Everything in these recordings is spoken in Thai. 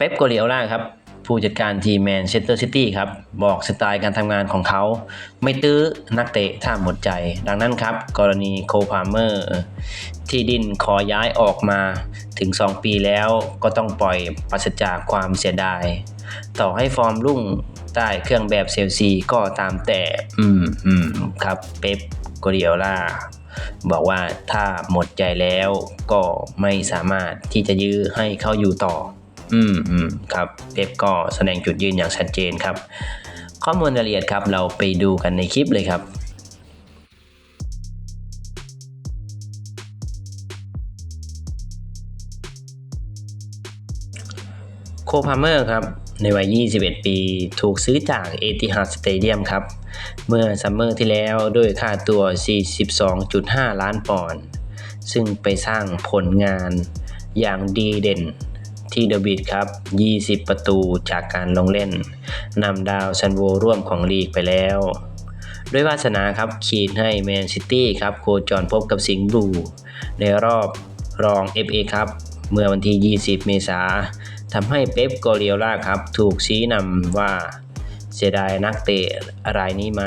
เป๊ปโกเลียล่าครับผู้จัดการทีมแมนเชสเตอร์ซิตี้ครับ บอกสไตล์การทำงานของเขา ไม่ตื้อนักเตะถ้าหมดใจ ดังนั้นครับ กรณีโคพาเมอร์ ที่ดินขอย้ายออกมาถึง 2 ปีแล้วก็ต้องปล่อยปราศจากความเสียดาย ต่อให้ฟอร์มรุ่งใต้เครื่องแบบเซลซีก็ตามแต่ อืมอืมครับ เป๊ปโกเดียล่าบอกว่าถ้าหมดใจแล้วก็ไม่สามารถที่จะยื้อให้เขาอยู่ต่อ อืมอืมครับเป๊ปก็แสดงจุดยืนอย่างชัดเจนครับ ข้อมูลรายละเอียดครับ เราไปดูกันในคลิปเลยครับโคพาเมอร์ครับ ในวัย 21 ปี ถูกซื้อจากเอติฮัดสเตเดียมครับ เมื่อซัมเมอร์ที่แล้วด้วยค่าตัว 42.5 ล้านปอนด์ซึ่งไปสร้างผลงานอย่างดีเด่น ที่เดวิดครับ 20 ประตูจากการลงเล่นนำดาวซันโวร่วมของลีกไปแล้ว ด้วยวาสนาครับขีดให้แมนซิตี้ครับโคจรพบกับสิงห์บลูในรอบรอง FA ครับ เมื่อวันที่ 20 เมษาทำให้เป๊ปโกเลียล่าครับ ถูกชี้นำว่าเสียดายนักเตะรายนี้ไหม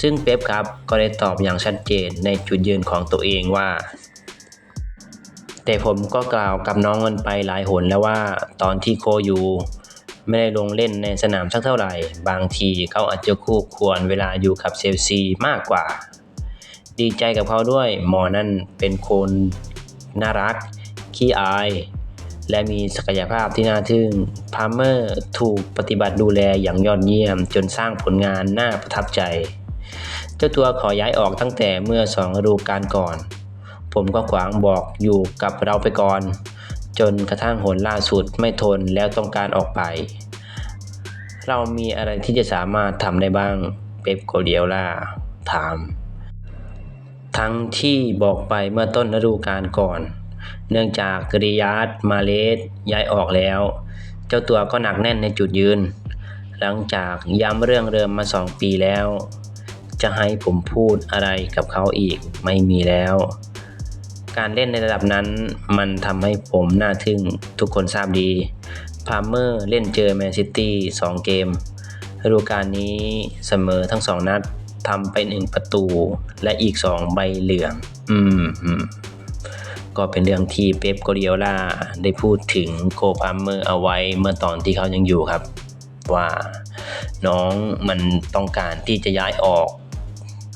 ซึ่งเป๊ปครับก็ได้ตอบอย่างชัดเจนในจุดยืนของตัวเองว่า แต่ผมก็กล่าวกับน้องมันไปหลายหนแล้วว่าตอนที่โคอยู่ ไม่ได้ลงเล่นในสนามสักเท่าไหร่ บางทีเขาอาจจะคู่ควรเวลาอยู่กับเซลซีมากกว่า ดีใจกับเขาด้วยหมอนั่นเป็นคนน่ารัก ขี้อาย และมีศักยภาพที่น่าทึ่งพาร์เมอร์ถูกปฏิบัติดูแลอย่างยอดเยี่ยม จนสร้างผลงานน่าประทับใจ เจ้าตัวขอย้ายออกตั้งแต่เมื่อสองฤดูกาลก่อน ผมก็ขวางบอกอยู่กับเราไปก่อน จนกระทั่งหนล่าสุดไม่ทนแล้วต้องการออกไป เรามีอะไรที่จะสามารถทำได้บ้าง เป๊ปโกเดียล่าถาม ทั้งที่บอกไปเมื่อต้นฤดูกาลก่อน เนื่องจากกริยาดมาเลสย้ายออกแล้ว เจ้าตัวก็หนักแน่นในจุดยืน หลังจากย้ำเรื่องเดิมมาสองปีแล้วจะให้ผมพูดอะไรกับเขาอีกไม่มีแล้ว การเล่นในระดับนั้น มันทำให้ผมน่าทึ่งทุกคนทราบดีพาร์เมอร์เล่นเจอแมนซิตี้2เกมฤดูกาลนี้เสมอทั้ง2นัดทำไป1ประตูและอีก2ใบเหลืองอืมอืมก็เป็นเรื่องที่เป๊ปโกเดียล่าได้พูดถึงโคพาร์เมอร์เอาไว้เมื่อตอนที่เขายังอยู่ครับ ว่าน้องมันต้องการที่จะย้ายออก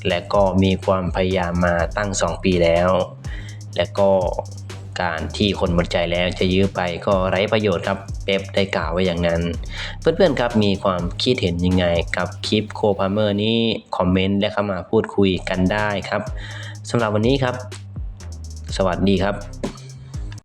และก็มีความพยายามมาตั้ง 2 ปีแล้ว และก็การที่คนหมดใจแล้วจะยื้อไปก็ไร้ประโยชน์ครับเป๊ปได้กล่าวไว้อย่างนั้น เพื่อนๆครับมีความคิดเห็นยังไงกับคลิปโคพาเมอร์นี้คอมเมนต์และเข้ามาพูดคุยกันได้ครับสำหรับวันนี้ครับ สวัสดีครับ